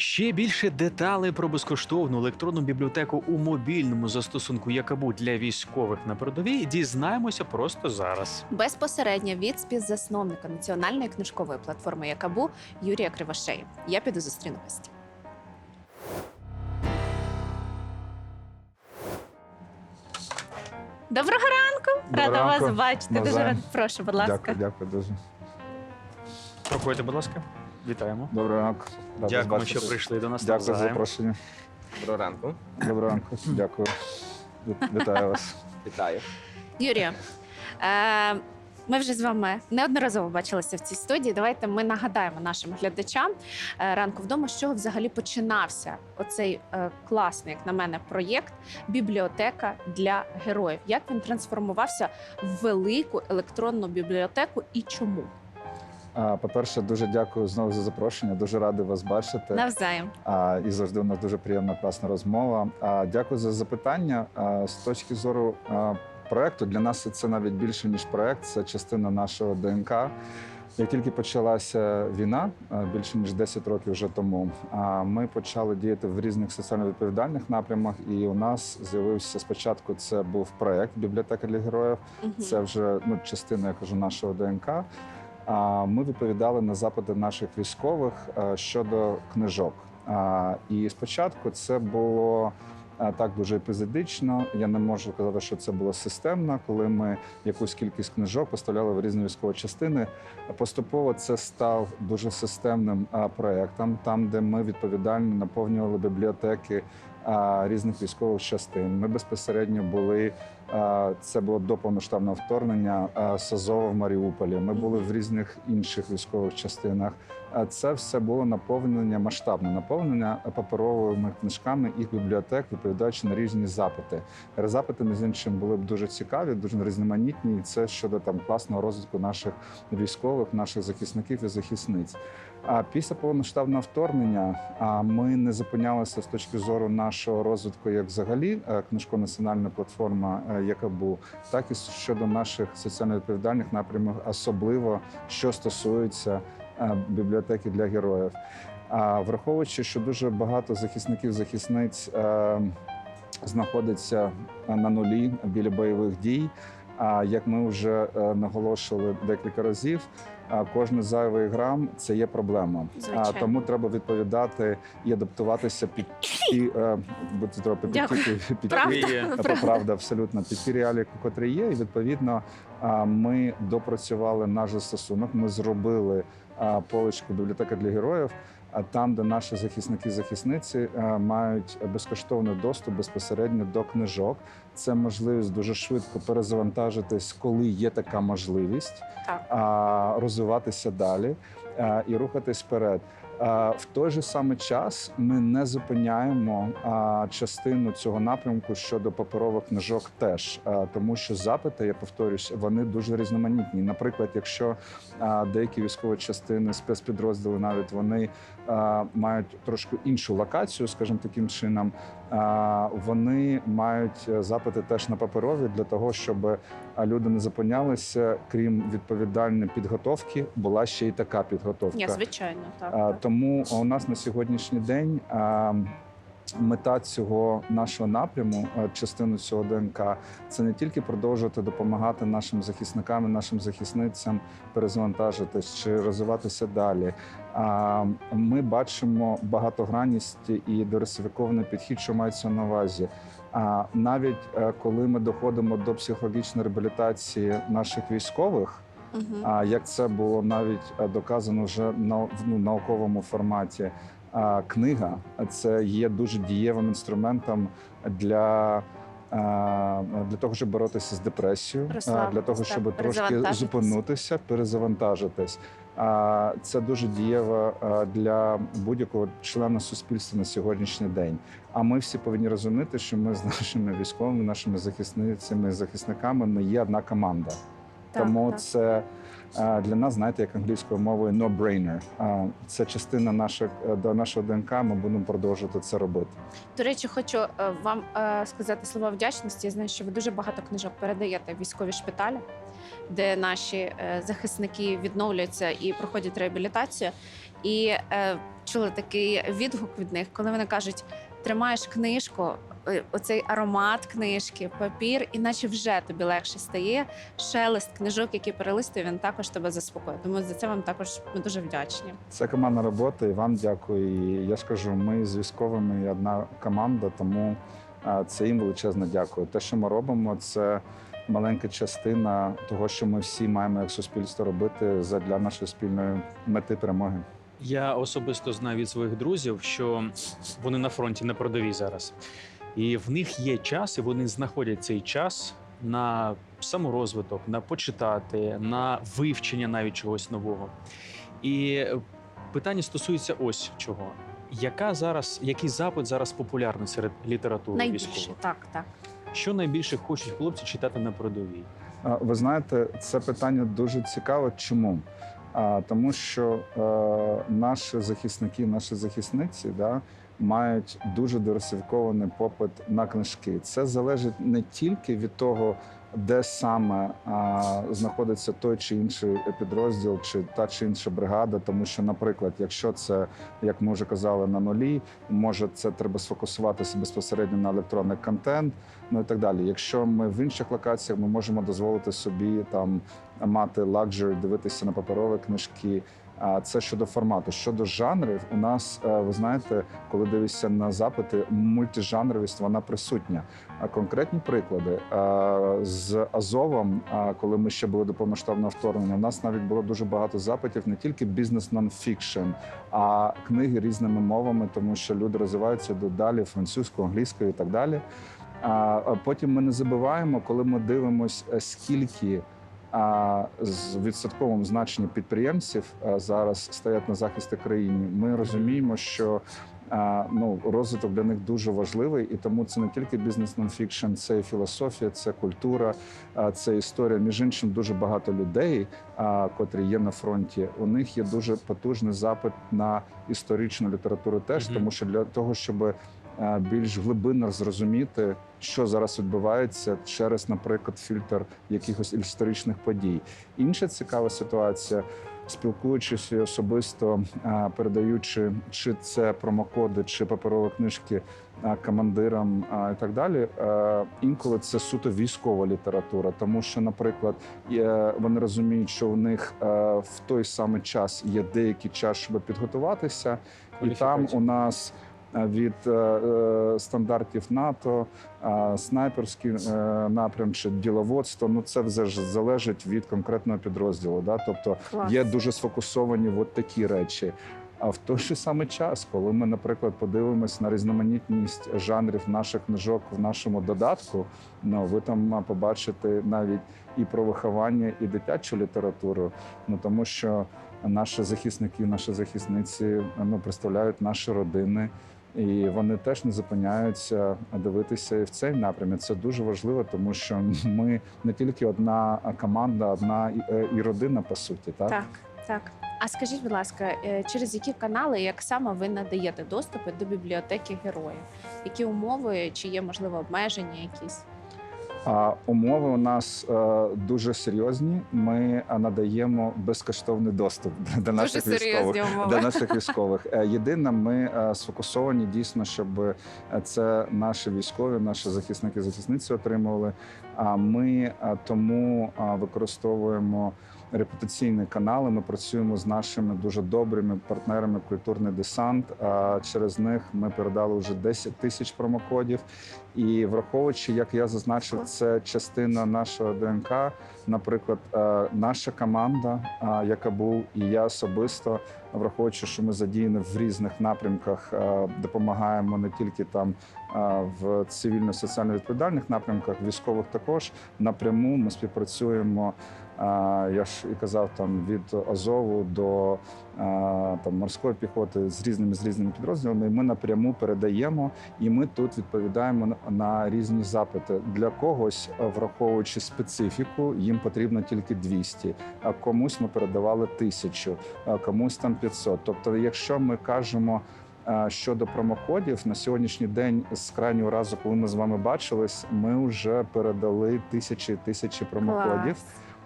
Ще більше деталей про безкоштовну електронну бібліотеку у мобільному застосунку Якабу для військових на передовій дізнаємося просто зараз. Безпосередньо від співзасновника національної книжкової платформи Якабу Юрія Кривошея. Я піду зустріну гостя. Доброго ранку! Доброго Рада вас ранку. бачити. Дуже Навзаєм. рада. Прошу, будь ласка. Дякую, дякую дуже. Проходьте, будь ласка. Вітаємо. Доброго ранку. Рад вас Дякуємо, бачити. що прийшли до нас. Дякую за навзаєм. запрошення. Доброго ранку. Доброго ранку. Дякую. Віт- Вітаю вас. Вітаю. Юрію, е, ми вже з вами неодноразово бачилися в цій студії. Давайте ми нагадаємо нашим глядачам е, ранку вдома, з чого взагалі починався оцей е, класний, як на мене, проєкт бібліотека для героїв. Як він трансформувався в велику електронну бібліотеку і чому? По-перше, дуже дякую знову за запрошення. Дуже радий вас бачити. Навзаєм. І завжди у нас дуже приємна класна розмова. Дякую за запитання. З точки зору проекту, для нас це навіть більше ніж проект, це частина нашого ДНК. Як тільки почалася війна більше ніж 10 років вже тому, ми почали діяти в різних соціально відповідальних напрямах. І у нас з'явився спочатку. Це був проект бібліотека для героїв. Це вже ну, частина, я кажу, нашого ДНК. Ми відповідали на запити наших військових е, щодо книжок. І спочатку це було е, так дуже епізодично. Я не можу казати, що це було системно, коли ми якусь кількість книжок поставляли в різні військові частини. Поступово це став дуже системним е, проектом, там, де ми відповідально наповнювали бібліотеки різних військових частин. Ми безпосередньо були. Е, Це було до повноштабного вторгнення е, САЗОВ в Маріуполі. Ми були в різних інших військових частинах. Е, Це все було наповнення масштабне наповнення паперовими книжками їх бібліотек, відповідаючи на різні запити. Запити між іншим були б дуже цікаві, дуже різноманітні. І це щодо там класного розвитку наших військових, наших захисників і захисниць. А після повномасштабного вторгнення ми не зупинялися з точки зору нашого розвитку, як взагалі е, книжко-національна платформа е, Якабу, так і щодо наших соціально відповідальних напрямів, особливо що стосується е, бібліотеки для героїв. А враховуючи, що дуже багато захисників захисниць е, знаходиться на нулі біля бойових дій. А як ми вже е, наголошували декілька разів, кожен зайвий грам це є проблема. А тому треба відповідати і адаптуватися під ті е, під Правда? абсолютно під ті реалії, котрі є. І відповідно ми допрацювали наш застосунок. Ми зробили поличку бібліотека для героїв. А там, де наші захисники захисниці мають безкоштовний доступ безпосередньо до книжок. Це можливість дуже швидко перезавантажитись, коли є така можливість, Так. розвиватися далі і рухатись вперед. А, В той же самий час ми не зупиняємо частину цього напрямку щодо паперових книжок, теж тому, що запити, я повторюсь, вони дуже різноманітні. Наприклад, якщо деякі військові частини, спецпідрозділи, навіть вони мають трошки іншу локацію, скажімо таким чином, вони мають е, запити теж на паперові для того, щоб а, люди не зупинялися. Крім відповідальної підготовки, була ще й така підготовка. Ні, звичайно, так. А, Тому у нас на сьогоднішній день а, мета цього нашого напряму, частину цього ДНК, це не тільки продовжувати допомагати нашим захисникам, і нашим захисницям перезавантажитись чи розвиватися далі. Ми бачимо багатогранність і диверсифікований підхід, що мається на увазі. А навіть е, коли ми доходимо до психологічної реабілітації наших військових. А як це було навіть е, доказано вже на ну, науковому форматі, книга це є дуже дієвим інструментом для. Для того, щоб боротися з депресією, для того, так, щоб трошки зупинитися, перезавантажитись. Це дуже дієво для будь-якого члена суспільства на сьогоднішній день. А ми всі повинні розуміти, що ми з нашими військовими, нашими захисницями, захисниками ми є одна команда. Так, Тому так. це для нас, знаєте, як англійською мовою no-brainer. Це частина наших е, до нашого ДНК. Ми будемо продовжувати це робити. До речі, хочу е, вам е, сказати слова вдячності. Я знаю, що ви дуже багато книжок передаєте в військові шпиталі, де наші захисники відновлюються і проходять реабілітацію. І чула такий відгук від них, коли вони кажуть: тримаєш книжку, оцей аромат книжки, папір, іначе вже тобі легше стає. Шелест книжок, які перелистує, він також тебе заспокоює. Тому за це вам також ми дуже вдячні. Це командна робота, і вам дякую. І я скажу, ми з військовими одна команда, тому це їм величезне дякую. Те, що ми робимо, це маленька частина того, що ми всі маємо як суспільство робити для нашої спільної мети перемоги. Я особисто знаю від своїх друзів, що вони на фронті на передовій зараз. І в них є час, і вони знаходять цей час на саморозвиток, на почитати, на вивчення навіть чогось нового. І е, питання стосується ось чого. Яка зараз, який запит зараз популярний серед літератури Найбільше військових? так, так. Що найбільше хочуть хлопці читати на передовій? Ви знаєте, це питання дуже цікаве. Чому? А, Тому що е, наші захисники, наші захисниці да, мають дуже диверсифікований попит на книжки. Це залежить не тільки від того, де саме а, знаходиться той чи інший підрозділ, чи та чи інша бригада. Тому що, наприклад, якщо це, як ми вже казали, на нулі, може це треба сфокусуватися безпосередньо на електронний контент, ну і так далі. Якщо ми в інших локаціях, ми можемо дозволити собі там мати ладжері, дивитися на паперові книжки. А це щодо формату. Щодо жанрів, у нас е, ви знаєте, коли дивишся на запити, мультижанровість вона присутня. Конкретні приклади е, з Азовом, коли ми ще були до повноштабного вторгнення, у нас навіть було дуже багато запитів не тільки бізнес нонфікшн, а книги різними мовами, тому що люди розвиваються додалі французькою, англійською і так далі. Потім ми не забуваємо, коли ми дивимося, скільки а, з відсотковим значенням підприємців зараз стоять на захисті країни. Ми розуміємо, що ну, розвиток для них дуже важливий, і тому це не тільки бізнес нонфікшн, це і філософія, це культура, це історія. Між іншим, дуже багато людей, котрі є на фронті. У них є дуже потужний запит на історичну літературу, теж тому, що для того, щоб е, більш глибинно зрозуміти, що зараз відбувається через, наприклад, фільтр якихось історичних подій. Інша цікава ситуація. Спілкуючись і особисто е, передаючи чи це промокоди, чи паперові книжки е, командирам е, і так далі. е, Інколи це суто військова література, тому що, наприклад, вони розуміють, що у них е, в той самий час є деякий час, щоб підготуватися, і там у нас е, від е, е, стандартів НАТО, е, снайперський е, напрям чи діловодство. Ну це вже ж залежить від конкретного підрозділу. Да? Тобто Клас. є дуже сфокусовані от такі речі. А в той же самий час, коли ми, наприклад, подивимось на різноманітність жанрів наших книжок в нашому додатку, ну ви там побачите навіть і про виховання, і дитячу літературу. Ну тому що наші захисники, наші захисниці ну, представляють наші родини. І вони теж не зупиняються дивитися і в цей напрямі. Це дуже важливо, тому що ми не тільки одна команда, одна і, е, родина, по суті. Так? Так, так. А скажіть, будь ласка, е, через які канали, як саме ви надаєте доступи до бібліотеки героїв? Які умови, чи є можливо обмеження якісь? Умови у нас е, дуже серйозні. Ми е, надаємо безкоштовний доступ до наших Дуже військових. умови. До наших військових Е, єдине, ми сфокусовані дійсно, щоб це наші військові, наші захисники, захисниці отримували. А ми тому використовуємо репутаційні канали. Ми працюємо з нашими дуже добрими партнерами культурний десант. А через них ми передали вже 10 тисяч промокодів. І враховуючи, як я зазначив, це частина нашого ДНК. Наприклад, е, наша команда, е, яка був, і я особисто, враховуючи, що ми задіяні в різних напрямках, е, допомагаємо не тільки там в цивільно-соціально відповідальних напрямках, військових також напряму ми співпрацюємо. Я ж і казав там від Азову до там морської піхоти з різними з різними підрозділами. Ми напряму передаємо, і ми тут відповідаємо на- різні запити. Для когось, е, враховуючи специфіку, їм потрібно тільки 200, а комусь ми передавали тисячу, а комусь там 500. Тобто, якщо ми кажемо. е, Щодо промокодів на сьогоднішній день з крайнього разу, коли ми з вами бачились, ми вже передали тисячі і тисячі промокодів.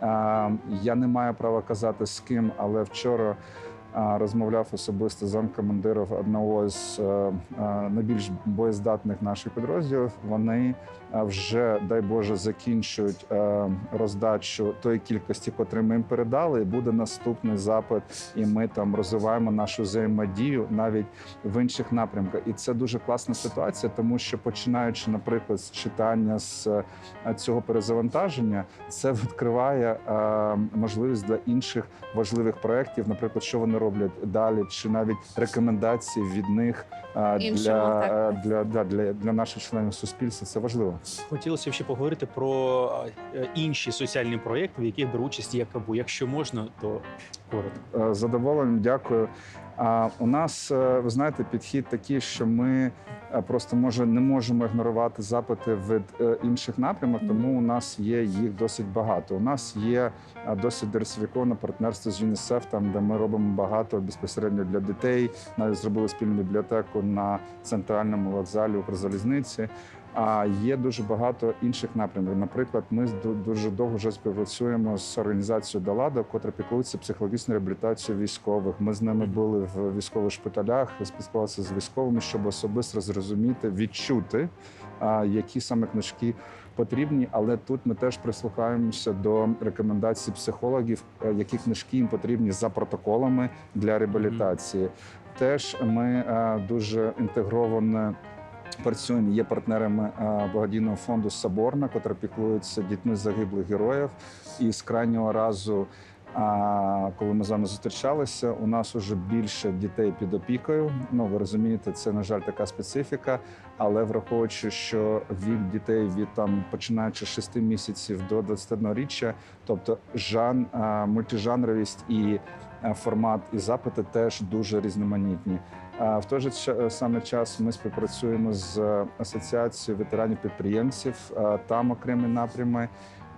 Клас. Е, Я не маю права казати з ким, але вчора розмовляв особисто з замкомандирів одного з е, е, найбільш боєздатних наших підрозділів. Вони е, вже дай Боже закінчують роздачу тої кількості, котрі ми їм передали. І буде наступний запит, і ми там розвиваємо нашу взаємодію навіть в інших напрямках. І це дуже класна ситуація, тому що починаючи, наприклад, з читання з цього перезавантаження, це відкриває можливість для інших важливих проєктів, наприклад, що вони роблять далі, чи навіть рекомендації від них Іншому, для, так. е, для, для, для, для наших членів суспільства. Це важливо. Хотілося б ще поговорити про е, інші соціальні проєкти, в яких бере участь ЯКБУ. Якщо можна, то коротко. Е, задоволенням дякую. А у нас, е, ви знаєте, підхід такий, що ми е, просто може не можемо ігнорувати запити від е, інших напрямок, тому у нас є їх досить багато. У нас є досить диверсифіковане партнерство з ЮНІСЕФ, там де ми робимо багато безпосередньо для дітей. Навіть зробили спільну бібліотеку на центральному вокзалі Укрзалізниці. А є дуже багато інших напрямків. Наприклад, ми ду- дуже довго вже співпрацюємо з організацією Далада, котра піклується психологічною реабілітацією військових. Ми з ними були в військових шпиталях, спілкувалися з військовими, щоб особисто зрозуміти, відчути, які саме книжки потрібні. Але тут ми теж прислухаємося до рекомендацій психологів, е, які книжки їм потрібні за протоколами для реабілітації. Теж ми е, дуже інтегровано працюємо, є партнерами благодійного фонду Соборна, котра піклується дітьми загиблих героїв. І з крайнього разу, коли ми з вами зустрічалися, у нас уже більше дітей під опікою. Ну ви розумієте, це на жаль така специфіка. Але враховуючи, що вік дітей від там починаючи з 6 місяців до 21 річчя, тобто жан, мультижанровість і формат і запити теж дуже різноманітні. В той же саме час ми співпрацюємо з е, асоціацією ветеранів підприємців. Там окремі напрями.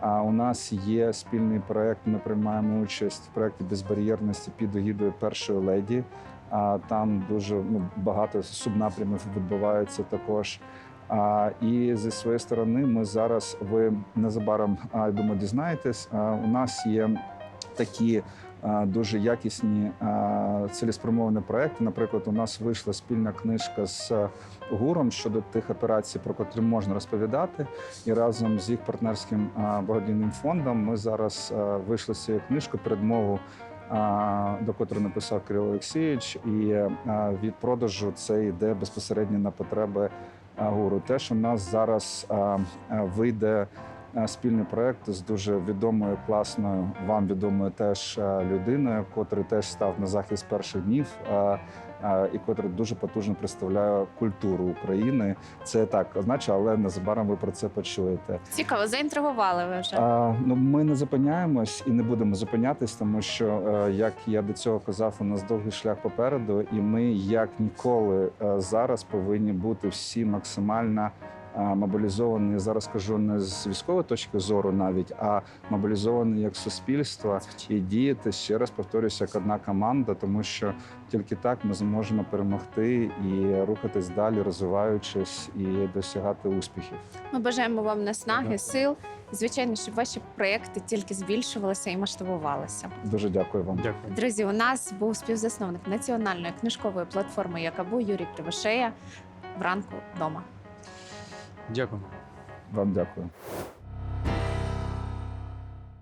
А у нас є спільний проект. Ми приймаємо участь в проєкті безбар'єрності під егідою першої леді. А там дуже ну, багато субнапрямів відбувається також. А, і зі своєї сторони, ми зараз ви незабаром думаю, дізнаєтесь. А, у нас є такі дуже якісні цілеспрямовані проекти. Наприклад, у нас вийшла спільна книжка з е, гуром щодо тих операцій, про котрі можна розповідати. І разом з їх партнерським благодійним фондом ми зараз вийшли з цією книжкою передмову. До котрої написав Кирило Олексійович, і від продажу це йде безпосередньо на потреби гуру. Теж у нас зараз вийде спільний проект з дуже відомою, класною, вам відомою теж людиною, котрий теж став на захист перших днів. а, а, І котрий дуже потужно представляє культуру України. Це так означає, але незабаром ви про це почуєте. Цікаво, заінтригували ви вже. А, ну, ми не зупиняємось і не будемо зупинятись, тому що, е, як я до цього казав, у нас довгий шлях попереду, і ми, як ніколи, е, зараз повинні бути всі максимально. Мобілізовані зараз кажу не з військової точки зору, навіть а мобілізовані як суспільство і діяти ще раз повторюся, як одна команда, тому що тільки так ми зможемо перемогти і рухатись далі, розвиваючись і досягати успіхів. Ми бажаємо вам наснаги, Ага. сил. Звичайно, щоб ваші проекти тільки збільшувалися і масштабувалися. Дуже дякую вам. Дякую. Друзі, у нас був співзасновник національної книжкової платформи Якабу Юрій Кривошея. Вранку вдома. Дякую. Вам дякую.